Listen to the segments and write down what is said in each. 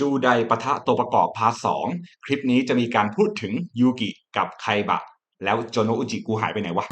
จูไดปะทะตัวประกอบพาร์ทสองคลิปนี้จะมีการพูดถึงยูกิกับไคบะ แล้วโจโนอุจิกูหายไปไหนวะ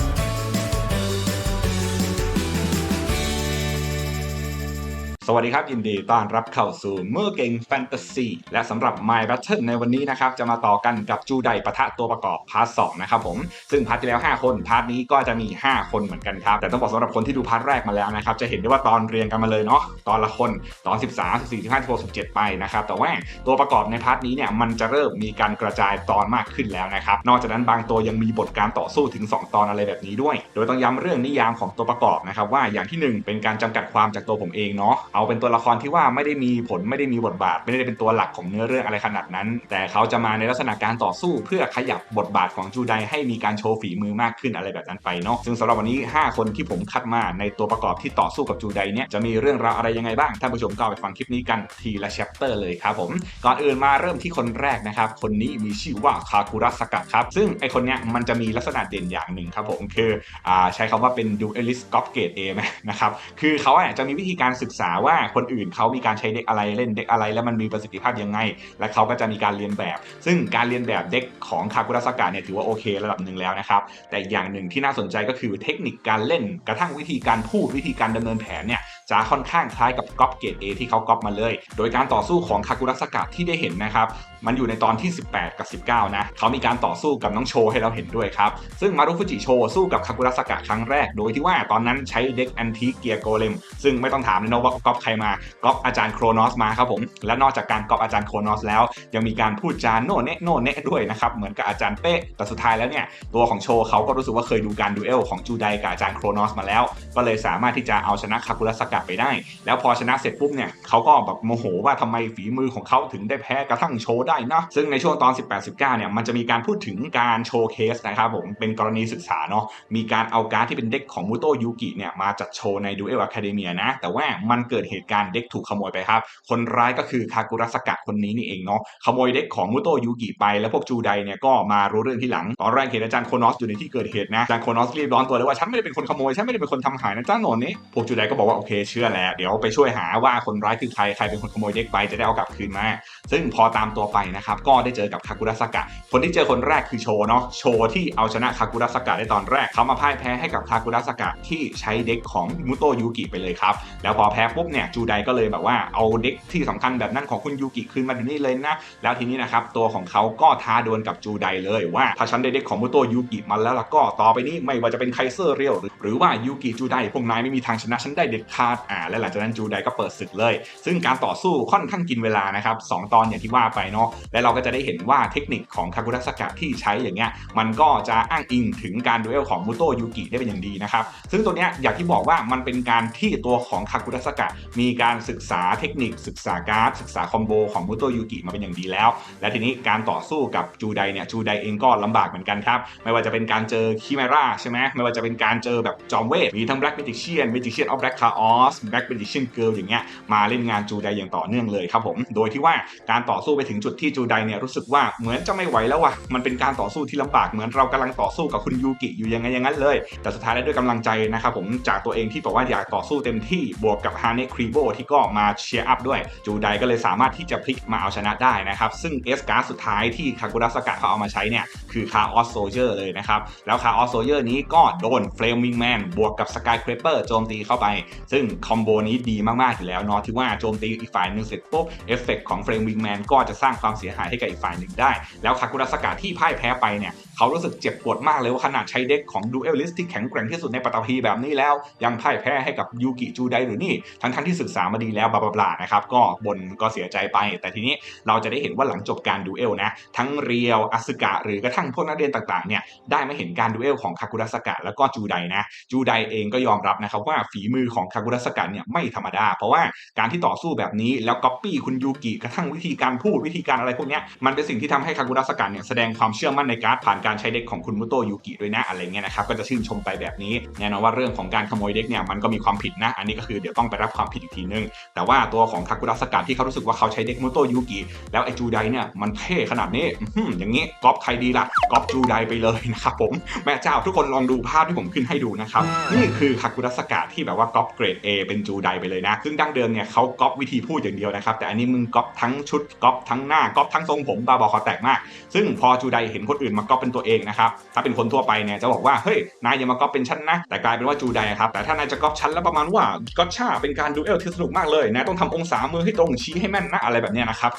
สวัสดีครับยินดีต้อนรับเข้าสู่เมื่อเก่งแฟนตาซีและสำหรับ My Battle ในวันนี้นะครับ จะมาต่อกันกับจูไดปะทะตัวประกอบพาร์ทสนะครับผม ซึ่งพาร์ทที่แล้ว 5 คน พาร์ทนี้ก็จะมี 5 คนเหมือนกันครับ แต่ต้องบอกสำหรับคนที่ดูพาร์ทแรกมาแล้วนะครับ จะเห็นได้ว่าตอนเรียงกันมาเลยเนาะตอนละคนตอน 13 14 15 16 17 ไปนะครับ แต่ว่าตัวประกอบในพาร์ทนี้เนี่ยมันจะเริ่มมีการกระจายตอนมากขึ้นแล้วนะครับนอกจากนั้นบางตัวยังมีบทการต่อสู้ถึง 2 ตอนอะไรแบบนี้ด้วย โดยต้องย้ำเรื่องนิยามของตัวประกอบนะครับว่าอย่างที่ 1 เป็นการจำกัดความจากตัวผมเองเนาะเอาเป็นตัวละครที่ว่าไม่ได้มีผลไม่ได้มีบทบาท ไม่ได้เป็นตัวหลักของเนื้อเรื่องอะไรขนาดนั้น แต่เขาจะมาในลักษณะการต่อสู้ เพื่อขยับบทบาทของจูไดให้มีการโชว์ฝีมือมากขึ้นอะไรแบบนั้นไปเนาะซึ่งสำหรับวันนี้ 5 คนที่ผมคัดมาในตัวประกอบที่ต่อสู้กับจูไดเนี่ยจะมีเรื่องราวอะไรยังไงบ้างท่านผู้ชมก็ไปฟังคลิปนี้กันทีละแชปเตอร์เลยครับผมก่อนอื่นมาเริ่มที่คนแรกนะครับคนนี้มีชื่อว่าคาคุระสกัดครับซึ่งไอคนเนี้ยมันจะมีลักษณะเด่นอย่างหนึ่งครับผมคืออ่าใช้คำว่าเป็นดูเอลิสกอฟเกตเอไหมนะครับคือเขาอะจะมีวิธีการศึกษาว่าว่าคนอื่นเขามีการใช้เด็กอะไรเล่นเด็กอะไร แล้วมันมีประสิทธิภาพยังไง และเขาก็จะมีการเรียนแบบ ซึ่งการเรียนแบบเด็กของคากุระสกะเนี่ยถือว่าโอเคระดับหนึ่งแล้วนะครับ แต่อย่างหนึ่งที่น่าสนใจก็คือเทคนิคการเล่นกระทั่งวิธีการพูดวิธีการดำเนินแผนเนี่ยจะค่อนข้างคล้ายกับก๊อปเกตเอที่เขาก๊อปมาเลย โดยการต่อสู้ของคากุระสกะที่ได้เห็นนะครับมันอยู่ในตอนที่ 18 กับ 19 นะ เขามีการต่อสู้กับน้องโชให้เราเห็นด้วยครับ ซึ่งมารุฟุจิโชสู้กับคาคุระสกะครั้งแรก โดยที่ว่าตอนนั้นใช้เด็กแอนทิเกียโกเลม ซึ่งไม่ต้องถามเลยนะว่าก๊อปใครมาก๊อปอาจารย์โครนอสมาครับผม และนอกจากการก๊อปอาจารย์โครนอสแล้ว ยังมีการพูดจาโน่เนะโน่เนะด้วยนะครับ เหมือนกับอาจารย์เป๊ะ แต่สุดท้ายแล้วเนี่ย ตัวของโชเขาก็รู้สึกว่าเคยดูการดูเอลของจูไดกับอาจารย์โครนอสมาแล้ว ก็เลยสามารถที่จะเอาชนะคาคุระสกะไปได้ แล้วพอชนะเสร็จปุ๊บเนี่ยเขาก็แบบโมโหว่าทำไมฝีมือของเขาถึงได้แพ้กระทั่งโชได้นะซึ่งในช่วงตอน 18-19 เนี่ยมันจะมีการพูดถึงการโชว์เคสนะครับผมเป็นกรณีศึกษาเนาะมีการเอาการ์ดที่เป็นเด็กของมูโตะยูกิเนี่ยมาจัดโชว์ในดูเอลอะคาเดเมียนะแต่ว่ามันเกิดเหตุการณ์เด็กถูกขโมยไปครับ คนร้ายก็คือคากุระสกะคนนี้นี่เองเนาะขโมยเด็กของมูโตะยูกิไป แล้วพวกจูไดเนี่ยก็มารู้เรื่องที่หลัง ตอนแรกเห็นอาจารย์โคโนอสอยู่ในที่เกิดเหตุนะอาจารย์โคโนอสรีบร้อนตัวเลยว่าฉันไม่ได้เป็นคนขโมยฉันไม่ได้เป็นคนทำหายนะจ้าโนนนี่พวกจูไดก็บอกว่าโอเคเชื่อแล้วเดี๋ยวไปช่วยหาว่าคนร้ายคือใครใครเป็นคนขโมยเด็กไปจะได้เอากลับคืนมา ซึ่งพอตามตัวไปนะครับก็ได้เจอกับคากุระสกะ คนที่เจอคนแรกคือโชเนาะโชที่เอาชนะคากุระสกะได้ตอนแรกเขามาพ่ายแพ้ให้กับคากุระสกะที่ใช้เด็กของมุโตะยูกิไปเลยครับแล้วพอแพ้ปุ๊บเนี่ยจูไดก็เลยแบบว่าเอาเด็กที่สำคัญแบบนั้นของคุณยูกิคืนมาดี๋ยวนี้เลยนะแล้วทีนี้นะครับตัวของเขาก็ท้าดวลกับจูไดเลยว่าถ้าฉันได้เด็กของมุโตะยูกิมาแล้วล่ะก็ต่อไปนี้ไม่ว่าจะเป็นไคเซอร์เรียวหรือว่ายูกิจูไดพวกนายไม่มีทางชนะฉันได้เด็ดขาดอ่าและหลังจากนั้นจูไดก็เปิดศึกเลย ซึ่งการต่อสู้ค่อนข้างกินเวลานะครับสตอนอย่างที่ว่าไปเนาะและเราก็จะได้เห็นว่าเทคนิคของคากุระสกะที่ใช้อย่างเงี้ยมันก็จะอ้างอิงถึงการดูเอลของมุโตะยูกิได้เป็นอย่างดีนะครับซึ่งตัวเนี้ยอย่างที่บอกว่ามันเป็นการที่ตัวของคากุระสกะมีการศึกษาเทคนิค ศึกษาการ์ดศึกษาคอมโบของมุโตะยูกิมาเป็นอย่างดีแล้ว และทีนี้การต่อสู้กับจูไดเนี่ยจูไดเองก็ลำบากเหมือนกันครับไม่ว่าจะเป็นการเจอคิเมราใช่ไหมไม่ว่าจะเป็นการเจอแบบจอมเวทมีทั้ง Black Magician Magician of Black Chaos Black Magician Girl อย่างเงี้ยมาเล่นงานจูไดอย่างต่อเนื่องเลยครับผมโดยที่ว่าการต่อสู้ไปถึงจุดที่จูไดเนี่ยรู้สึกว่าเหมือนจะไม่ไหวแล้วว่ะมันเป็นการต่อสู้ที่ลำบากเหมือนเรากำลังต่อสู้กับคุณยูกิอยู่ยังไงอย่างนั้นเลย แต่สุดท้ายแล้วด้วยกำลังใจนะครับผมจากตัวเองที่บอกว่าอยากต่อสู้เต็มที่บวกกับฮาเนะครีโบที่ก็มาเชียร์อัพด้วย จูไดก็เลยสามารถที่จะพลิกมาเอาชนะได้นะครับซึ่งเอสการ์สุดท้ายที่คากุระสกะเขาเอามาใช้เนี่ยคือคาออสโซเจอร์เลยนะครับแล้วคาออสโซเจอร์นี้ก็โดนเฟลมิงแมนบวกกับสกายเครเปอร์โจมตีเข้าไป ซึ่งคอมโบนี้ดีมากๆอยู่แล้วเนาะที่ว่าโจมตีอีกฝ่ายหนึ่งเสร็จปุ๊บเอฟเฟกของเฟรมวิงแมนก็จะสร้างความความเสียหายให้กับอีกฝ่ายหนึ่งได้ แล้วคากุระสกาที่พ่ายแพ้ไปเนี่ย เขารู้สึกเจ็บปวดมากเลยว่าขนาดใช้เด็กของดูเอลลิสที่แข็งแกร่งที่สุดในปัตตภีแบบนี้แล้ว ยังพ่ายแพ้ให้กับยูกิจูไดหรือนี่ทั้งทั้งๆที่ศึกษามาดีแล้วบลาบลาๆนะครับก็บนก็เสียใจไป แต่ทีนี้เราจะได้เห็นว่าหลังจบการดูเอลนะ ทั้งเรียวอสึกะหรือกระทั่งพวกนักเรียนต่างๆเนี่ยได้มาเห็นการดูเอลของคากุระสกะแล้วก็จูไดนะจูไดเองก็ยอมรับนะครับว่าฝีมือของคากุระสกะเนี่ยไม่ธรรมดา เพราะว่าการที่ต่อสู้แบบนี้แล้วก๊อปปี้คุณยูกิกระทั่งวิธีการพูดวิธีการอะไรพวกเนี้ยมันเป็นสิ่งที่ทำให้คากุระสกะเนี่ยแสดงความเชื่อมั่นในการ์ดผ่านการใช้เด็กของคุณมุโตะยูกิด้วยนะอะไรเงี้ยนะครับก็จะชื่นชมไปแบบนี้แน่นอนว่าเรื่องของการขโมยเด็กเนี่ยมันก็มีความผิดนะ อันนี้ก็คือเดี๋ยวต้องไปรับความผิดอีกทีนึง แต่ว่าตัวของคากุระสกัดที่เขารู้สึกว่าเขาใช้เด็กมุโตะยูกิแล้วไอจูไดเนี่ยมันเท่ขนาดนี้อื้อหืออย่างนี้ก๊อปใครดีล่ะก๊อปจูไดไปเลยนะครับผมแม่เจ้าทุกคนลองดูภาพที่ผมขึ้นให้ดูนะครับนี่คือคากุระสกัดที่แบบว่าก๊อปเกรด A เป็นจูไดไปเลยนะ ซึ่งดั้งเดิมเนี่ยเขาก๊อปวิธีพูดอย่างเดียวนะครับแต่อันนี้มึงก๊อปทั้งชุดก๊อปทั้งหน้าก๊อปทั้งทรงผมบาบอคอแตกมาก ซึ่งพอจูไดเห็นคนอื่นมาก๊อปเป็นตัวเองนะครับถ้าเป็นคนทั่วไปเนี่ยจะบอกว่าเฮ้ยนายอย่ามาก๊อปเป็นฉันนะแต่กลายเป็นว่าจูไดครับแต่ถ้านายจะก๊อปฉันแล้วประมาณว่าก็ชาเป็นการดูเอลที่สนุกมากเลยนะต้องทำองศามือให้ตรงชี้ให้แม่นนะอะไรแบบเนี้ยนะครับ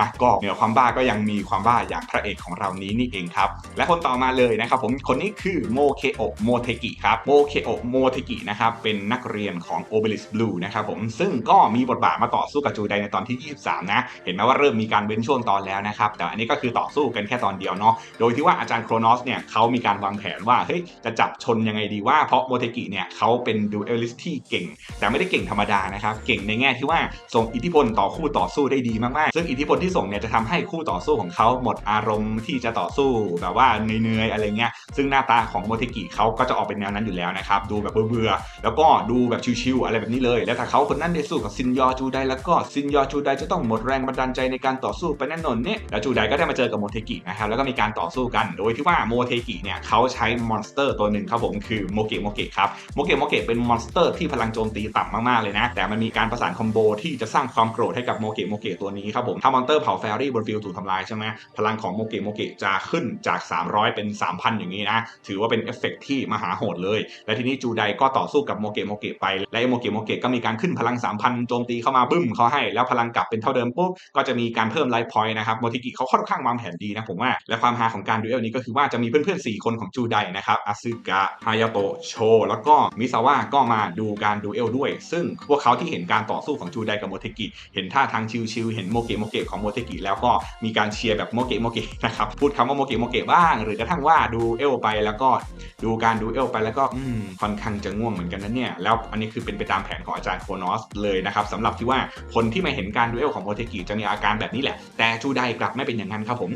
นะก็เหนือความบ้าก็ยังมีความบ้าอย่างพระเอกของเรานี้นี่เองครับและคนต่อมาเลยนะครับผมคนนี้คือโมเคโอโมเทกิครับโมเคโอโมเทกินะครับเป็นนักเรียนของ Obelisk Blue นะครับผมซึ่งก็มีบทบาทมาต่อสู้กับจูไดในตอนที่ 23 นะ เห็นไหมว่าเริ่มมีการเว้นช่วงตอนแล้วนะครับแต่อันนี้ก็คือต่อสู้กันแค่ตอนเดียวเนาะโดยที่ว่าอาจารย์โครนอสเนี่ยเขามีการวางแผนว่าเฮ้ยจะจับชนยังไงดีว่าเพราะโมเทกิเนี่ยเขาเป็นดูเอลิสที่เก่ง แต่ไม่ได้เก่งธรรมดานะครับ เก่งในแง่ที่ว่าส่งอิทธิพลต่อคู่ต่อสู้ได้ดีมากๆ ซึ่งอิทธิพลที่ส่งเนี่ยจะทำให้คู่ต่อสู้ของเขาหมดอารมณ์ที่จะต่อสู้แบบว่าเหนื่อยๆอะไรเงี้ยซึ่งหน้าตาของโมเทกิเขาก็จะออกเป็นแนวนั้นอยู่แล้วนะครับดูแบบเบื่อๆแล้วก็ดูแบบชิวๆอะไรแบบนี้เลย แล้วถ้าเขาคนนั้นได้สู้กับซินยอจูไดแล้วก็ซินยอจูไดจะต้องหมดแรงบันดาลใจในการต่อสู้ไปแน่นอนเนี่ยแล้วจูไดก็ได้มาเจอกับโมเทกินะครับแล้วก็มีการต่อสู้กันโดยที่ว่าโมเทกิเนี่ยเขาใช้มอนสเตอร์ตัวหนึ่งครับผมคือโมเกะโมเกะครับโมเกะโมเกะเป็นมอนสเตอร์ที่พลังโจมตีต่ำมากๆเลยนะ แต่มันมีการประสานคอมโบที่จะสร้างความโกรธให้กับโมเกะโมเกะตัวนี้ครับผมถ้ามอนสเตอร์เผาแฟรี่บนฟิลถูกทำลายใช่ไหมพลังของโมเกะโมเกะจะขึ้นจาก 300 เป็น 3,000 อย่างนี้นะ ถือว่าเป็นเอฟเฟกต์ที่มหาโหดเลย และทีนี้จูไดก็ต่อสู้กับโมเกะโมเกะไป และโมเกะโมเกะก็มีการขึ้นพลัง 3,000 โจมตีเข้ามาบึ้มเขาให้ แล้วพลังกลับเป็นเท่าเดิมปุ๊บก็จะมีการเพิ่มไลฟ์พอยต์นะครับโมเทกิเขาค่อนข้างวางแผนดีนะผมว่าและความฮาของการดูเอลนี้ก็คือว่าจะมีเพื่อนๆ 4 คนของจูไดนะครับอาซึกะฮายาโตะโช แล้วก็มิซาวะก็มาดูการดูเอลด้วย ซึ่งพวกเขาที่เห็นการต่อสู้ของจูไดกับโมเทกิ เห็นท่าทางชิวๆเห็นโมเกะโมเกะของโมเทกิ แล้วก็มีการเชียร์แบบโมเกะโมเกะนะครับ พูดคำว่าโมเกะโมเกะบ้าง หรือกระทั่งว่าดูเอลไปแล้วก็ดูการดูเอลไปแล้วก็อืมค่อนข้างจะง่วงเหมือนกันนะเนี่ย แล้วอันนี้คือเป็นไปตามแผนของอาจารย์โคนอสเลยนะครับสำหรับที่ว่าคนที่ไม่เห็นการดูเอลของโมเทกิจะมีอาการแบบนี้แหละ แต่จูไดกลับไม่เป็นอย่างนั้นครับผม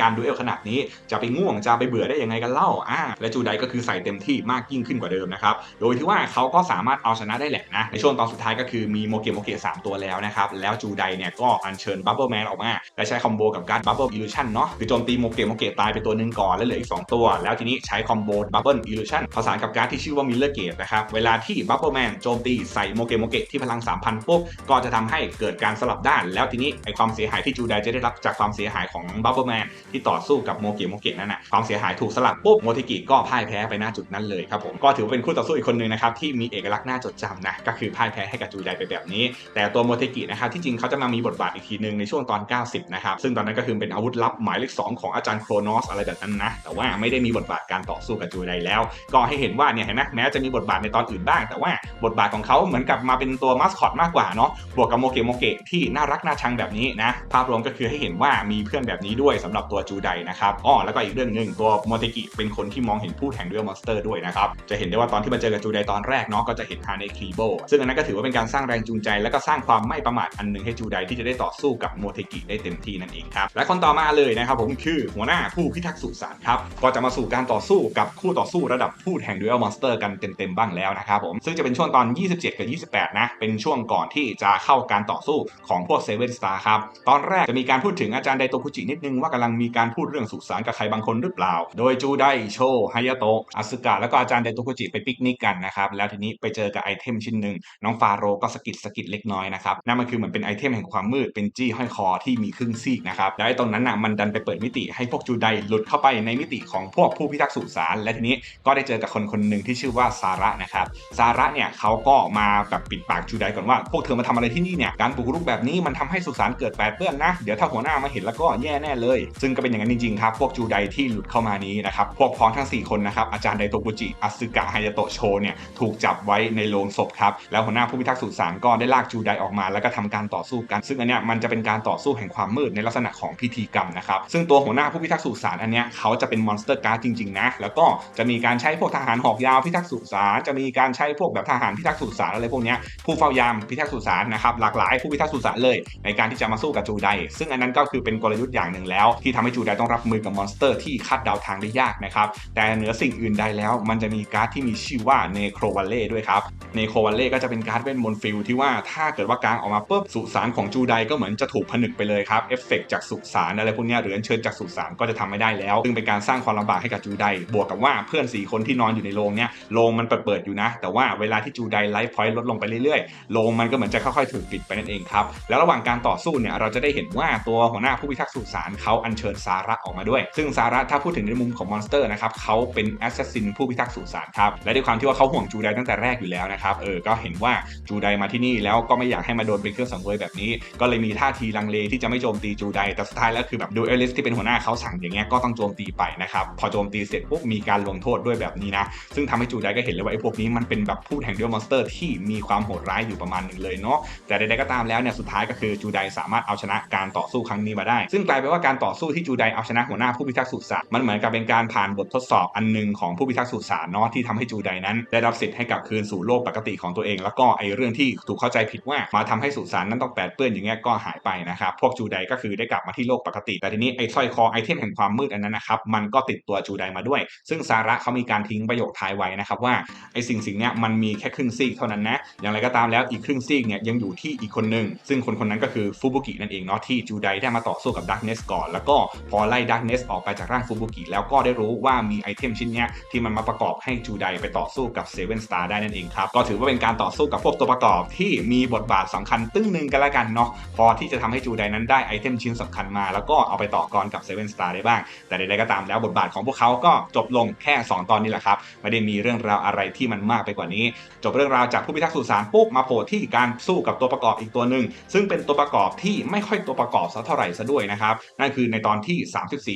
การดูเอลขนาดนี้จะไปง่วงจะไปเบื่อได้ยังไงกันเล่าอ่าและจูไดก็คือใส่เต็มที่มากยิ่งขึ้นกว่าเดิมนะครับโดยที่ว่าเขาก็สามารถเอาชนะได้แหละนะในช่วงตอนสุดท้ายก็คือมีโมเกะโมเกะสามตัวแล้วนะครับแล้วจูไดเนี่ยก็อัญเชิญบับเบิลแมนออกมาและใช้คอมโบกับการบับเบิลอิลูชันเนาะคือโจมตีโมเกะโมเกะตายไปตัวหนึ่งก่อนแล้วเหลืออีก 2 ตัว แล้วทีนี้ใช้คอมโบบับเบิลอิลูชันผสานกับการที่ชื่อว่ามิลเลอร์เกตนะครับเวลาที่บับเบิลแมนโจมตีใส่โมเกะโมเกะที่พลัง 3,000ปุ๊บก็จะทำให้เกิดการสลับด้าน แล้วทีนี้ไอความเสียหายที่จูไดจะได้รับจากความเสียหายของบับเบิลแมนที่ต่อสู้กับโมเกะโมเกะนั่นนะความเสียหายถูกสลับปุ๊บโมเทกิก็พ่ายแพ้ไปหน้าจุดนั้นเลยครับผมก็ถือว่าเป็นคู่ต่อสู้อีกคนหนึ่งนะครับที่มีเอกลักษณ์น่าจดจำนะก็คือพ่ายแพ้ให้กับจูไดไปแบบนี้ แต่ตัวโมเทกินะครับที่จริงเขาจะมามีบทบาทอีกทีหนึ่งในช่วงตอน 90 นะครับ ซึ่งตอนนั้นก็คือเป็นอาวุธลับหมายเลข2ของอาจารย์โครนอสอะไรแบบนั้นนะ แต่ว่าไม่ได้มีบทบาทการต่อสู้กับจูไดแล้ว ก็ให้เห็นว่าเนี่ยเห็นไหมแม้จะมีบทบาทในตอนอื่นบ้าง แต่ว่าบทบาทของเขาเหมือนกับมาเป็นตัวมาสคอตมากกว่าเนาะบวกกับโมเกะโมเกะที่น่ารักน่าชังแบบนี้นะภาพรวมก็คือให้เห็นว่ามีเพื่อนแบบนี้ด้วยสำหรับตัวจูไดนะครับอ้อแล้วก็อีกเรื่องหนึ่งตัวโมเทกิเป็นคนที่มองเห็นผู้แข่งด้วยมอนสเตอร์ด้วยนะครับ จะเห็นได้ว่าตอนที่มาเจอกับจูไดตอนแรกเนาะก็จะเห็นฮาเนคลีโบซึ่งอันนั้นก็ถือว่าเป็นการสร้างแรงจูงใจ และก็สร้างความไม่ประมาทอันหนึ่งให้จูไดที่จะได้ต่อสู้กับโมเทกิได้เต็มที่นั่นเองครับและคนต่อมาเลยนะครับผมคือหัวหน้าผู้พิทักษ์สุสานครับก็จะมาสู่การต่อสู้กับคู่ต่อสู้ระดับผู้แข่งดูเอลมอนสเตอร์กันเต็มๆบ้างแล้วนะครับผมซึ่งจะเป็นช่วงตอน 27 กับ 28 นะ เป็นช่วงก่อนที่จะเข้าการต่อสู้ของพวกเซเว่นสตาร์ครับตอนแรกจะมีการพูดถึงอาจารย์ไดโตคุจินิดนึงว่ากำลังมีการพูดเรื่องสุสานกับใครบางคนหรือเปล่า โดยจูไดโชฮายาโตะอาซึกะแล้วก็อาจารย์ไดโตคุจิไปปิกนิกกันนะครับ แล้วทีนี้ไปเจอกับไอเทมชิ้นหนึ่งน้องฟาโรก็สะกิดสะกิดเล็กน้อยนะครับ นั่นมันคือเหมือนเป็นไอเทมแห่งความมืด เป็นจี้ห้อยคอที่มีครึ่งซีกนะครับ แล้วไอตรงนั้นน่ะมันดันไปเปิดมิติให้พวกจูไดหลุดเข้าไปในมิติของพวกผู้พิทักษ์สุสานและทีนี้ก็ได้เจอกับคนคนหนึ่งที่ชื่อว่าซาระนะครับซาระเนี่ยเขาก็มาแบบปิดปากจูไดก่อนว่าพวกเธอมาทำอะไรที่นี่เนี่ยการบุกรุกแบบนี้มันทำให้สุสานเกิดแปดเปื้อนนะเดี๋ยวถ้าหัวหน้ามาเห็นแล้วก็แย่แน่เลย ซึ่งก็เป็นอย่างนั้นจริงๆครับพวกจูไดที่หลุดเข้ามานี้นะครับ พวกพ้องทั้ง 4 คนนะครับ อาจารย์ไดโตกุจิอาซึกะฮายาโตโชเนี่ยถูกจับไว้ในโรงศพครับ แล้วหัวหน้าผู้พิทักษ์สุสานก็ได้ลากจูไดออกมา แล้วก็ทำการต่อสู้กัน ซึ่งอันเนี้ยมันจะเป็นการต่อสู้แห่งความมืดในลักษณะของพิธีกรรมนะครับ ซึ่งตัวหัวหน้าผู้พิทักษ์สุสานอันเนี้ยเขาจะเป็นมอนสเตอร์การ์ดจริงๆนะ แล้วก็จะมีการใช้พวกทหารหอกยาวพิทักษ์สุสานจะมีการใช้พวกแบบทหารพิทักษ์สุสานอะไรพวกเนี้ยผู้เฝ้ายามพิทักษ์สุสานนะครับหลากหลายผู้พิทักษ์สุสานเลย ในการที่จะมาสู้กับจูไดซึ่งอันนั้นก็คือเป็นกลยุทธ์อย่างหนึ่งแล้ว ที่ทำให้จูไดต้องรับมือกับมอนสเตอร์ร์ที่คาดเดาทางได้ยากนะครับ แต่เหนือสิ่งอื่นใดแล้วมันจะมีการ์ดที่มีชื่อว่าเนโครวัลเล่ด้วยครับเนโครวัลเล่ก็จะเป็นการ์ดเวทมนต์ฟิลที่ว่าถ้าเกิดว่ากลางออกมาปุ๊บสุสานของจูไดก็เหมือนจะถูกผนึกไปเลยครับเอฟเฟกจากสุสานอะไรพวกนี้หรือเชิญจากสุสานก็จะทำไม่ได้แล้ว ซึ่งเป็นการสร้างความลำบากให้กับจูไดบวกกับว่าเพื่อนสี่คนที่นอนอยู่ในโรงเนี้ยโรงมันเปิดๆอยู่นะ แต่ว่าเวลาที่จูไดไลฟ์พอยต์ลดลงไปเรื่อยๆโรงมันก็เหมือนจะค่อยๆถูกปิดไปนั่นเองครับแล้วระหว่างการต่อสู้เนี่ยเราจะได้เห็นว่าตัวหัวหน้าผู้พิทักษ์สุสานเขาอัญเชิญซาระออกมาด้วย ซึ่งซาระถ้าพูดถึงในมุมของมอนสเตอร์นะครับเขาเป็นแอสซัสซินผู้พิทักษ์สุสานครับและด้วยความที่ว่าเขาห่วงจูไดตั้งแต่แรกอยู่แล้วนะครับเออก็เห็นว่าจูไดมาที่นี่แล้วก็ไม่อยากให้มาโดนเป็นเครื่องสังเวยแบบนี้ ก็เลยมีท่าทีลังเลที่จะไม่โจมตีจูไดแต่สุดท้ายแล้วคือแบบดูเอลิสที่เป็นหัวหน้าเขาสั่งอย่างเงี้ยก็ต้องโจมตีไปนะครับพอโจมตีเสร็จปุ๊บมีการลงโทษด้วยแบบนี้นะซึ่งทำให้จูไดก็เห็นเลยว่าไอ้พวกนี้มันเป็นแบบพูดแห่งเดียวมอนสเตอร์ที่มีความโหดร้ายอยู่ประมาณหนึ่งเลยเนาะแต่ใดๆก็ตามแล้วเนี่ยสุดท้ายก็คือจูไดสามารถเอาชนะการต่อสู้ครั้งนี้มาได้ ซึ่งกลายเป็นว่าการต่อสู้ที่จูไดเอาชนะหัวหน้าผู้พิทักษ์สุสานมันเหมือนกับเป็นการผ่านบททดสอบอันหนึงของผู้พิทักษ์สุสานเนาะที่ทำให้จูไดนั้น ได้รับสิทธิ์ให้กลับคืนสู่โลกปกติของตัวเอง แล้วก็ไอเรื่องที่ถูกเข้าใจผิดว่ามาทำให้สุสานนั้นต้องแปดเปื้อนอย่างเงี้ยก็หายไปนะครับพวกจูไดก็คือได้กลับมาที่โลกปกติ แต่ทีนี้ไอ้สร้อยคอไอเทมแห่งความมืดอันนั้นนะครับมันก็ติดตัวจูไดมาด้วย ซึ่งซาระเขามีการทิ้งประโยคท้ายไว้นะครับว่าไอ้สิ่งสิ่งเนี้ยมันมีแค่ครึ่งซีกเท่านั้นนะอย่างไรก็ตามแล้วอีกครึ่งซีกเนี่ยยังอยู่ที่อีกคนหนึ่งซึ่งคนคนนั้นก็คือฟูบุกินั่นเองเนาะที่จูไดได้มาต่อสู้กับดักเนสก่อนแล้วก็พอไล่ดักเนสออกไปจากร่างฟูบุกิแล้วก็ได้รู้ว่ามีไอเทมชิ้นนี้ที่มันมาประกอบให้จูไดไปต่อสู้กับเซเว่นสตาร์ได้นั่นเองครับก็ถือว่าเป็นการต่อสู้กับพวกตัวประกอบที่มีบทบาทสำคัญตึ้งหนึ่งกันละกันเนาะพอที่จะทำให้จูไดนั้นได้ไอเทมชิ้นสำคัญมา แล้วก็เอาไปต่อกรกับเซเว่นสตาร์ได้บ้าง แต่ใดๆก็ตามแล้วบทบาทของพวกเขาก็จบลงแค่ 2 ตอนนี้แหละครับไม่ได้มีเรื่องราวอะไรที่มันมากไปกว่านี้ จบเรื่องราวจากผู้พิทักษ์สุสานปุ๊บมาโผล่ที่การสู้กับตัวประกอบอีกตัวหนึ่งซึ่งเป็นตัวประกอบที่ไม่ค่อยตัวประกอบสักเท่าไหร่ซะด้วยนะครับนั่นคือในตอนที่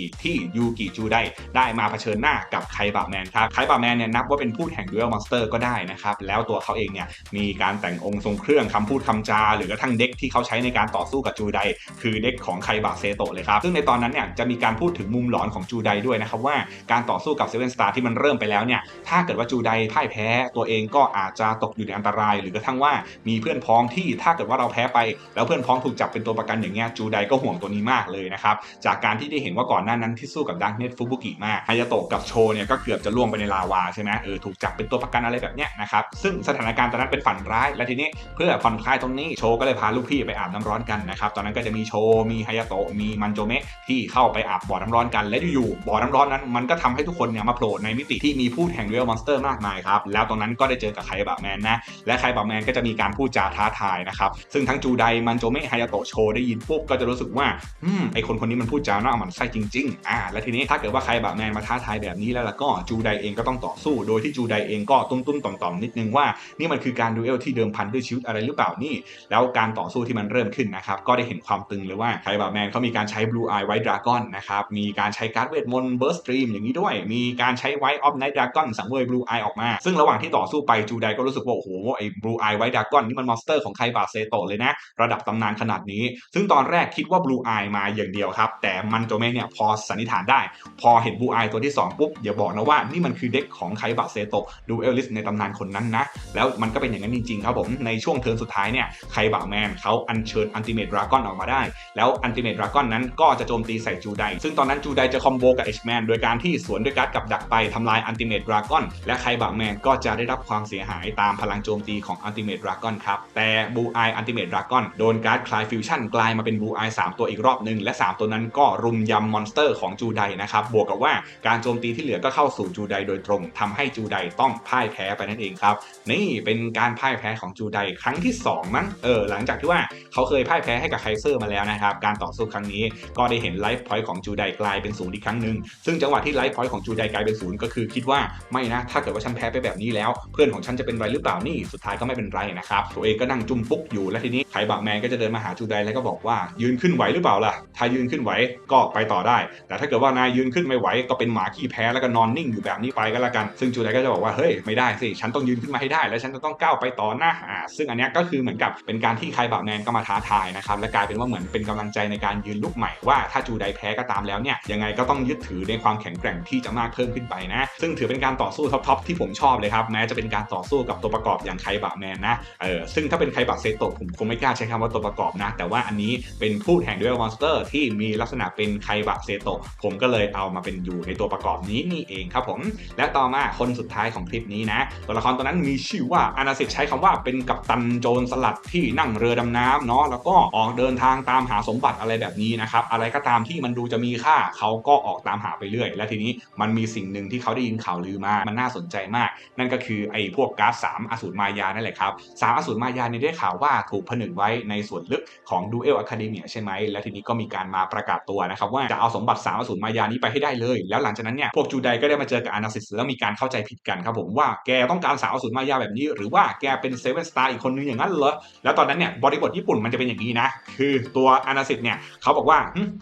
34 ที่ยูกิจูไดได้มาเผชิญหน้ากับไคบะแมนครับไคบะแมนเนี่ยนับว่าเป็นผู้แห่งดูเอลมอนสเตอร์ก็ได้นะครับแล้วตัวเขาเองเนี่ยมีการแต่งองค์ทรงเครื่องคำพูดคำจา หรือกระทั่งเด็กที่เขาใช้ในการต่อสู้กับจูไดคือเด็กของไคบะเซโตะเลยครับซึ่งในตอนนั้นเนี่ยจะมีการพูดถึงมุมหลอนของจูไดด้วยนะครับว่าการต่อสู้กับเซเว่นสตาร์ที่มันเริ่มไปแล้วเนี่ยถ้าเกิดว่าจูไดพ่ายแพ้ตัวเองก็อาจจะตกอยู่ในอันตราย หรือกระทั่งว่ามีเพื่อนพ้องที่ถ้าเกิดว่าเราแพ้ไป แล้วเพื่อนพ้องถูกจับเป็นตัวประกันอย่างเงี้ยจูไดก็ห่วงตัวนี้มากเลยนะครับจากการที่ได้เห็นว่าก่อนหน้านั้นที่สู้กับดักเนตฟุบุกิมาฮายาโตะกับโชเนี่ยก็เกือบจะล่วงไปในลาวาใช่ไหมเออถูกจับเป็นตัวประกันอะไรแบบเนี้ยนะครับซึ่งสถานการณ์ตอนนั้นเป็นฝันร้าย และทีนี้เพื่อผ่อนคลายตรงนี้โชก็เลยพาลูกพี่ไปอาบน้ำร้อนกันนะครับตอนนั้นก็จะมีโชมีฮายาโตะมีมันโจเมะที่เข้าไปอาบบ่อน้ำร้อนกัน และอยู่ๆบ่อน้ำร้อนนั้น มันก็ทำให้ทุกคนเนี่ยมาโผล่ในมิติที่มีผู้แห่งเรียลมอนสเตอร์มากมายครับแล้วตรงนั้นก็ได้เจอกับไคบะแมนนะและไคบะแมนก็จะมีการพูดจาท้าทายนะครับซึ่งทั้งจูไดมันโจเมะฮายาโตะโชได้ยินปุ๊บก็จะรู้สึกว่าอืมไอคนคนนี้มันพูดจาหน้าหมันไส้จริงๆอ่าและทีนี้ถ้าเกิดว่าไครแบะแมนมาท้าทายแบบนี้แล้วล่ะก็จูไดเองก็ต้องต่อสู้ โดยที่จูไดเองก็ตุ้มตุ้มต่อมต่อมนิดนึงว่านี่มันคือการดูเอลที่เดิมพันด้วยชีวิตอะไรหรือเปล่านี่ แล้วการต่อสู้ที่มันเริ่มขึ้นนะครับก็ได้เห็นความตึงเลยว่าไคบะแมนเขามีการใช้ Blue Eye White Dragon นะครับมีการใช้การ์ดเวทมนต์ Burst Stream อย่างนี้ด้วย มีการใช้ White of Night Dragon สังเวย Blue Eye ออกมา ซึ่งระหว่างที่ต่อสู้ไปจูไดก็รู้สึกว่าโอ้โหไอ้ Blue Eye White Dragon นี่มันมอนสเตอร์ของไคบะเซโตเลยนะ ระดับตำนานขนาดนี้ ซึ่งตอนแรกคิดว่า Blue Eye มาอย่างเดียวครับแต่มันโจเมเนี่ยพอสันนิษฐานได้ พอเห็น Blue Eye ตัวที่ 2 ปุ๊บอย่าบอกนะว่านี่มันคือเด็กของไคบะเซโตะดูเอลลิสในตำนานคนนั้นนะ แล้วมันก็เป็นอย่างนั้นจริงๆครับผม ในช่วงเทิร์นสุดท้ายเนี่ยไคบะแมนเขาอัญเชิญอันติเมตดราก้อนออกมาได้ แล้วอันติเมตดราก้อนนั้นก็จะโจมตีใส่จูไดซึ่งตอนนั้นจูไดจะคอมโบกับเอชแมนโดยการที่สวนด้วยการ์ดกับดักไปทำลายอันติเมตดราก้อนและไคบะแมนก็จะได้รับความเสียหายตามพลังโจมตีของอันติเมตดราก้อนครับแต่บูไออันติเมตดราก้อนโดนการ์ดคลายฟิวชั่นกลายมาเป็นบูไอสามตัวอีกรอบหนึ่งและ 3 ตัวนั้นก็รุมยำมอนสเตอร์ของจูไดนะครับบวกกับว่าการโจมตีที่เหลือก็เข้าสู่จูไดโดยตรงทำให้จูไดต้องพ่ายแพ้ไปนั่นเองครับนี่เป็นการพ่ายแพ้ของจูไดครั้งที่สองมั้งเออหลังจากที่ว่าเขาเคยพ่ายแพ้ให้กับไคเซอร์มาแล้วนะครับการต่อสู้ครั้งนี้ก็ได้เห็นไลฟ์พอยต์ของจูไดกลายเป็นศูนย์อีกครั้งหนึ่งซึ่งจังหวะที่ไลฟ์พอยต์ของจูไดกลายเป็นศูนย์ก็คือคิดว่าไม่นะถ้าเกิดว่าฉันแพ้ไปแบบนี้แล้ว เพื่อนของฉันจะเป็นไรหรือเปล่านี่สุดท้ายก็ไม่เป็นไรนะครับตัวเองก็นั่งจุ่มปุ๊กอยู่แล้วทีนี้ไคบะแมนก็จะเดินมาหาจูไดแล้วก็บอกว่ายืนขึ้นไหวหรือเปล่าล่ะถ้ายืนขึ้นไหวก็ไปต่อได้ แต่ถ้าเกิดว่านายยืนขึ้นไม่ไหวก็เป็นหมาขี้แพ้แล้วก็นอนนิ่งอยู่แบบนี้ไปก็แล้วกัน ซึ่งจูไดก็จะบอกว่าเฮ้ยไม่ได้สิฉันต้องยืนขึ้นมาให้ได้ แล้วฉันจะต้องก้าวไปต่อหน้าอ่าซึ่งอันนี้ก็คือเหมือนกับเป็นการที่ไคบะแมนก็มาท้าทายนะครับและกลายเป็นว่าเหมือนเป็นกำลังใจในการยืนลุกใหม่ว่าถ้าจูไดแพ้ก็ตามแล้วเนี่ยยังไงก็ต้องยึดถือในความแข็งแกร่งที่จะมากเพิ่มขึ้นไปนะ ซึ่งถือเป็นการต่อสู้ท็อปๆที่ผมชอบเลยครับแม้จะเป็นการต่อสู้กับตัวประกอบอย่างไคบะแมนนะเออซึ่งถ้าเป็นไคบะเซโตะผมคงไม่กล้าใช้คำว่าตัวประกอบนะ แต่ว่าอันนี้เป็นผู้แห่งดวยมอนสเตอร์ที่มีลักษณะเป็นไคบะเซโตะผมก็เลยเอามาเป็นอยู่ในตัวประกอบนี้นี่เองครับผม และต่อมาคนสุดท้ายของคลิปนี้นะ ตัวละครตัวนั้นมีชื่อว่าอานาสิตใช้คำว่าเป็นกัปตันโจรสลัดที่นั่งเรือดำน้ำเนาะแล้วก็ออกเดินทางตามหาสมบัติอะไรแบบนี้นะครับอะไรก็ตามที่มันดูจะมีค่าเขาก็ออกตามหาไปเรื่อย และทีนี้มันมีสิ่งหนึ่งที่เขาได้ยินข่าวลือมา มันน่าสนใจมาก นั่นก็คือไอ้พวกก๊าซสามอสูรมายานั่นแหละครับสามอสูรมายานี่ได้ข่าวว่าถูกผนึกไว้ในส่วนลึกของดูเอลอะคาเดเมียใช่ไหมและทีนี้ก็มีการมาประกาศตัวนะครับว่าจะเอาสมบัติสามอสูรมายานี้ไปให้ได้เลย แล้วหลังจากนั้นเนี่ยพวกจูไดก็ได้มาเจอกับอานาซิสแล้วมีการเข้าใจผิดกันครับผมว่าแกต้องการสามอสูรมายาแบบนี้ หรือว่าแกเป็นเซเว่นสตาร์อีกคนนึงอย่างนั้นเหรอแล้วตอนนั้นเนี่ยบริบทญี่ปุ่นมันจะเป็นอย่างนี้นะ คือตัวอานาซิสเนี่ยเขาบอกว่า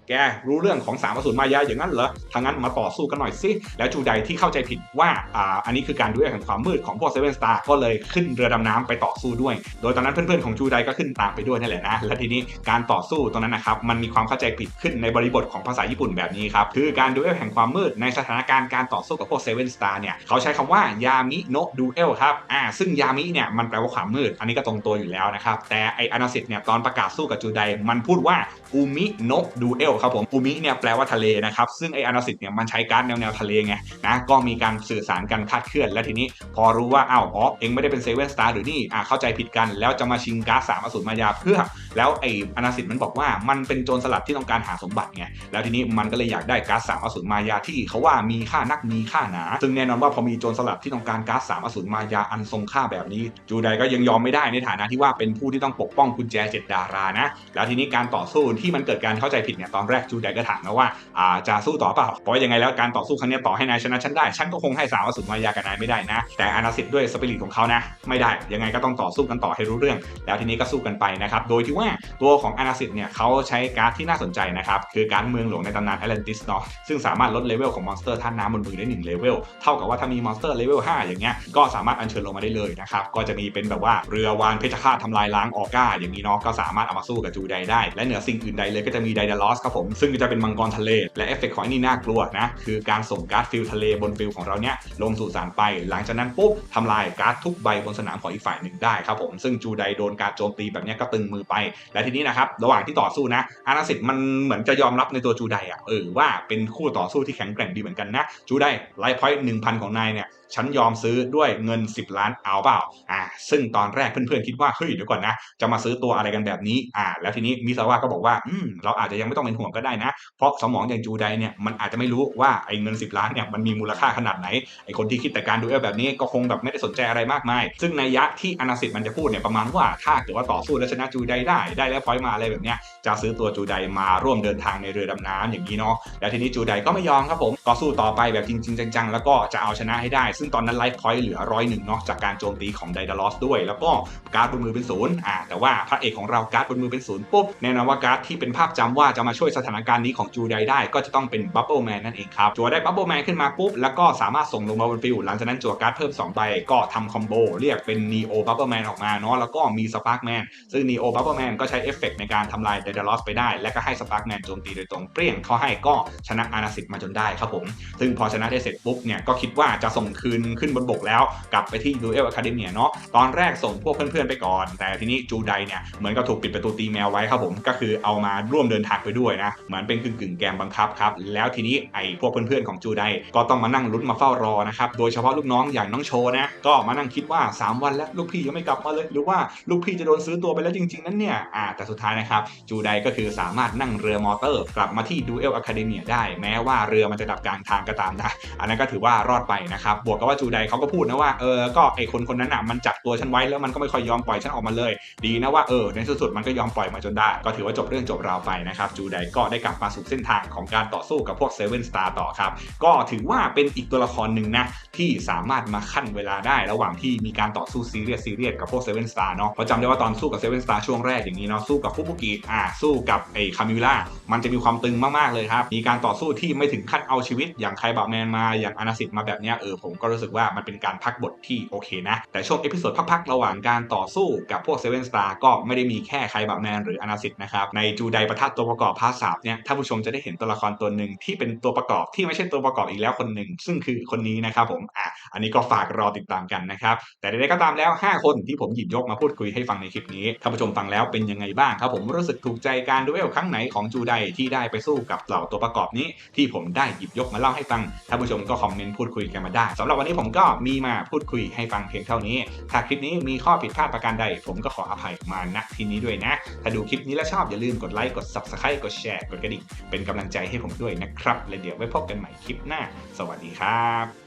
แกรู้เรื่องของสามอสูรมายาอย่างนั้นเหรอทางนั้นมาต่อสู้กันหน่อยสิแล้วจูไดที่เข้าใจผิดว่าอ่าอันนี้คือการดูเอลแห่งความมืดของพวกเซเว่นสตาร์ก็เลยขึ้นเรือดำน้ำไปต่อสู้ด้วย โดยตอนนั้นเพื่อนๆของจูไดก็ขึ้นตามไปด้วยนั่นแหละนะและทีนี้การต่อสู้ตรงนั้นนะครับมันมีความเข้าใจผิดขึ้นในบริบทของภาษาญี่ปุ่นแบบนี้ครับคือการดูเอลแห่งความมืดในสถานการณ์การต่อสู้กับพวกเซเว่นสตาร์เนี่ยเขาใช้คำว่ายามิโนดูเอลครับอ่าซึ่งยามิเนี่ยมันแปลว่าความมืด อันนี้ก็ตรงตัวอยู่แล้วนะครับแต่ไออนาสิตเนี่ยตอนประกาศสู้กับจูไดมันพูดว่าอูมิโนดูเอลครับผมอูมิเนี่ยแปลว่าทะเลนะครับซึ่งไออนาสิตเนี่ยมันใช้การแนวแนวทะเลไงนะก็มีการสื่อสารกันคาดเคลื่อน และทีนี้พอรู้ว่าอ้าวอ๋อเองไม่ได้เป็นเซเว่นสตาร์หรือนี่อ่าเข้าใจผิดกันแล้วจะมาชิงก๊าซสามอสูรมายาเพื่อ แล้วไออนาสิตมันบอกว่ามันเป็นโจรสลัดที่ต้องการหาสมบัติไงแล้วทีนี้มันก็เลยอยากได้ก๊าซสามอสูรมายาที่เขาว่ามีค่านักมีค่าหนา ซึ่งแน่นอนว่าพอมีโจรสลัดที่ต้องการก๊าซสามอสูรมายาอันทรงค่าแบบนี้ จูไดก็ยังยอมไม่ได้ในฐานะที่ว่าเป็นผู้ที่ต้องปกป้องกุญแจเจ็ดดารานะ แล้วทีนี้การต่อสู้ที่มันเกิดการเข้าใจผิดเนี่ยตอนแรกจูไดก็ถามนะว่าอ่าจะสู้ต่อเปล่าเพราะยังไงแล้วการต่อสู้ครั้งนี้ต่อให้นายชนะฉันได้ฉันก็คงให้สามอสูรมายากับนายไม่ได้นะ แต่อนาสิตด้วยสปิริตของเขานะ ไม่ได้ยังไงก็ต้องต่อสู้กันต่อให้รู้เรื่อง แล้วทีนี้ก็สู้กันไปนะครับโดยที่ว่าตัวของอนาสิตเนี่ยเขาใช้การ์ดที่น่าสนใจนะครับคือการเมืองหลวงในตำนานแอตแลนติสเนาะซึ่งสามารถลดเลเวลของมอนสเตอร์ท่าน้ำบนมือได้1เลเวลเท่ากับว่าถ้ามีมอนสเตอร์เลเวล5อย่างเงี้ยก็สามารถอัญเชิญลงมาได้เลยนะครับก็จะมีเป็นแบบว่าเรือวานเพชฌฆาตทำลายล้างออก้าอย่างนี้เนาะก็สามารถเอามาสู้กับจูไดได้ และเหนือสิ่งอื่นใดเลยก็จะมีไดดาลอสครับผมซึ่งจะเป็นมังกรทะเล และเอฟเฟกต์ของอันนี้น่ากลัวนะคือการส่งการ์ดฟิลทะเลบนฟิลของเราเนี่ยลงสู่สารไป หลังจากนั้นปุ๊บทำลายการ์ดทุกใบบนสนามของอีกฝ่ายหนึ่งได้ครับผมซึ่งจูไดโดนการโจมตีแบบเนี้ยก็ตึงมือไป และทีนี้นะครับระหว่างที่ต่อสู้นะอานาสิตมันเหมือนจะยอมรับในตัวจูไดอะเออว่าเป็นคู่ต่อสู้ที่แข็งแกร่งดีเหมือนกันนะ จูได้ไลฟ์พอยต์หนึ่งพันของนายเนี่ย ฉันยอมซื้อด้วยเงิน 10 ล้านเอาเปล่าอ่าซึ่งตอนแรกเพื่อนๆคิดว่าเฮ้ยเดี๋ยวก่อนนะจะมาซื้อตัวอะไรกันแบบนี้อ่าแล้วทีนี้มิซาวะก็บอกว่าอืมเราอาจจะยังไม่ต้องเป็นห่วงก็ได้นะ เพราะสมองอย่างจูไดเนี่ยมันอาจจะไม่รู้ว่าไอ้เงิน 10 ล้านเนี่ยมันมีมูลค่าขนาดไหนไอ้คนที่คิดแต่การดูเอลแบบนี้ก็คงแบบไม่ได้สนใจอะไรมากมาย ซึ่งในยะที่อนาสิตมันจะพูดเนี่ยประมาณว่าถ้าเกิดว่าต่อสู้แล้วชนะจูไดได้ได้แล้วพอยมาอะไรแบบเนี้ยจะซื้อตัวจูไดมาร่วมเดินทางในเรือดำน้ำอย่างนี้เนาะแล้วทีนี้จูไดก็ไม่ยอมครับผมก็สู้ต่อไปแบบจริงๆจังๆ แล้วก็จะเอาชนะให้ได้ซงตอนนั้นไลฟ์พอยต์เหลือร้อยหนึ่งเนาะจากการโจมตีของไดดาลอสด้วย แล้วก็การ์ดบนมือเป็นศูนย์อ่าแต่ว่าพระเอกของเราการ์ดบนมือเป็นศูนย์ปุ๊บแน่นอนว่าการ์ดที่เป็นภาพจำว่าจะมาช่วยสถานการณ์นี้ของจูไดได้ ก็จะต้องเป็นบับเบิลแมนนั่นเองครับจัวได้บับเบิลแมนขึ้นมาปุ๊บแล้วก็สามารถส่งลงมาบนฟิลหลังจากนั้นจัวการ์ดเพิ่ม2ใบก็ทำคอมโบเรียกเป็นนีโอบับเบิลแมนออกมาเนาะแล้วก็มีสปาร์กแมนซึ่งนีโอบับเบิลแมนก็ใช้เอฟเฟกต์ในการทำลายไดดาลอสไปได้ และก็ให้สปาร์กแมนโจมตีโดยตรงเปรี้ยงเขาให้ก็ชนะอานาสิตมาจนได้ครับผม ซึ่งพอชนะได้เสร็จปุ๊บเนี่ยก็คิดว่าจะส่งคืนขึ้นบนบกแล้ว กลับไปที่ดูเอลอะคาเดมีเนาะตอนแรกส่งพวกเพื่อนๆไปก่อน แต่ทีนี้จูไดเนี่ยเหมือนกับถูกปิดประตูตีแมวไว้ครับผมก็คือเอามาร่วมเดินทางไปด้วยนะเหมือนเป็นกึ่งกึ่งๆแกมบังคับครับแล้วทีนี้ไอ้พวกเพื่อนๆของจูไดก็ต้องมานั่งลุ้นมาเฝ้ารอนะครับโดยเฉพาะลูกน้องอย่างน้องโชนะก็มานั่งคิดว่า 3 วันแล้วลูกพี่ยังไม่กลับมาเลย หรือว่าลูกพี่จะโดนซื้อตัวไปแล้วจริงๆนั้นเนี่ยอ่าแต่สุดท้ายนะครับจูไดก็คือสามารถนั่งเรือมอเตอร์ กลับมาที่ดูเอลอะคาเดเมียได้ แม้ว่าเรือมันจะดับกลางทางก็ตามนะ อันนั้นก็ถือว่ารอดไปนะครับบวกกับว่าจูไดเขาก็พูดนะว่าเออก็ไอคนคนนั้นอะมันจับตัวฉันไว้แล้วมันก็ไม่ค่อยยอมปล่อยฉันออกมาเลย ดีนะว่าเออในที่สุดมันก็ยอมปล่อยมาจนได้ ก็ถือว่าจบเรื่องจบราวไปนะครับจูไดก็ได้กลับมาสู่เส้นทางของการต่อสู้กับพวกเซเว่นสตาร์ต่อครับก็ถือว่าเป็นอีกตัวละครหนึ่งนะที่สามารถมาขั้นเวลาได้ระหว่างที่มีการต่อสู้ซีเรียสซีเรียสกับพวกเซเว่นสตาร์เนาะเพราะจำได้ว่าตอนสู้กับเซเว่นสตาร์ช่วงแรกอย่างนี้เนาะสู้กับฟุบุกิอ่าสู้กับไอ้คามิล่ามันจะมีความตึงมากๆเลยครับมีการต่อสู้ที่ไม่ถึงขั้นเอาชีวิตอย่างไคบะแมนมาอย่างอนาสิตมาแบบเนี้ยเออผมก็รู้สึกว่ามันเป็นการพักบทที่โอเคนะ แต่ช่วงเอพิโซดพักๆระหว่างการต่อสู้กับพวกเซเว่นสตาร์ก็ไม่ได้มีแค่ไคบะแมนหรืออนาสิตนะครับในจูไดประทะตัวประกอบพาสามเนี่ยท่านผู้ชมจะได้เห็นตัวละครตัวหนึ่งที่เป็นตัวประกอบที่ไม่ใช่ตัวประกอบอีกแล้วคนหนึ่งซึ่งคือคนนี้นะครับผมอะอันนี้ก็ฝากรอติดตามกันนะครับแต่ใดๆก็ตามแล้ว 5 คนที่ผมหยิบยกมาพูดคุยให้ฟังในคลิปนี้ท่านผู้ชมฟังแล้วเป็นยังไงบ้างครับผมรู้สึกถูกใจการดูเอลครั้งไหนของจูไดที่ได้ไปสู้กับเหล่าตัวประกอบนี้ ที่ผมได้หยิบยกมาเล่าให้ฟังท่านผู้ชมก็คอมเมนต์พูดคุยกันมาได้สำหรับวันนี้ผมก็มีมาพูดคุยให้ฟังเพียงเท่านี้ ถ้าคลิปนี้มีข้อผิดพลาดประการใด ผมก็ขออภัยมาณที่นี้ด้วยนะ ถ้าดูคลิปนี้แล้วชอบอย่าลืมกดไลค์กด subscribe กดแชร์กดกระดิ่งเป็นกำลังใจให้ผมด้วยนะครับ และเดี๋ยวไว้พบกันใหม่คลิปหน้า สวัสดีครับ